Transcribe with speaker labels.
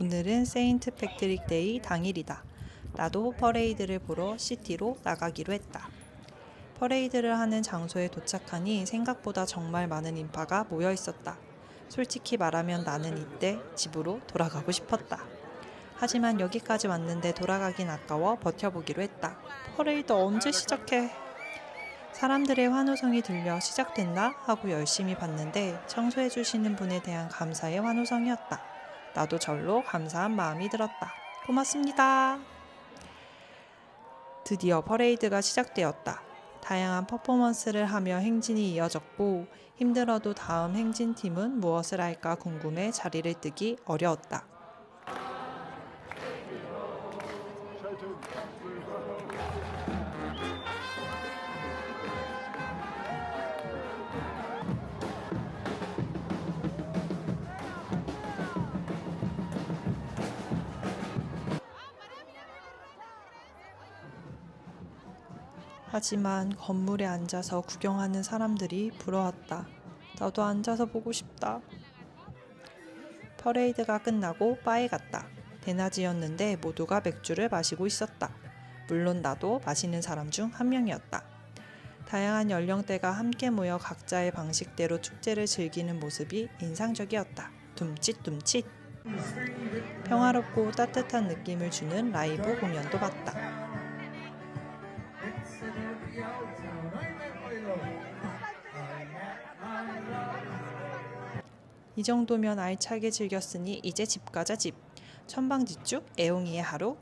Speaker 1: 오늘은 세인트 패트릭 데이 당일이다. 나도 퍼레이드를 보러 시티로 나가기로 했다. 퍼레이드를 하는 장소에 도착하니 생각보다 정말 많은 인파가 모여 있었다. 솔직히 말하면 나는 이때 집으로 돌아가고 싶었다. 하지만 여기까지 왔는데 돌아가긴 아까워 버텨보기로 했다. 퍼레이드 언제 시작해? 사람들의 환호성이 들려 시작됐나 하고 열심히 봤는데 청소해 주시는 분에 대한 감사의 환호성이었다. 나도 절로 감사한 마음이 들었다. 고맙습니다. 드디어 퍼레이드가 시작되었다. 다양한 퍼포먼스를 하며 행진이 이어졌고 힘들어도 다음 행진팀은 무엇을 할까 궁금해 자리를 뜨기 어려웠다. 하지만 건물에 앉아서 구경하는 사람들이 부러웠다. 나도 앉아서 보고 싶다. 퍼레이드가 끝나고 바에 갔다. 대낮이었는데 모두가 맥주를 마시고 있었다. 물론 나도 마시는 사람 중 한 명이었다. 다양한 연령대가 함께 모여 각자의 방식대로 축제를 즐기는 모습이 인상적이었다. 둠칫둠칫. 평화롭고 따뜻한 느낌을 주는 라이브 공연도 봤다. 이 정도면 알차게 즐겼으니 이제 집 가자 집. 천방지축 애옹이의 하루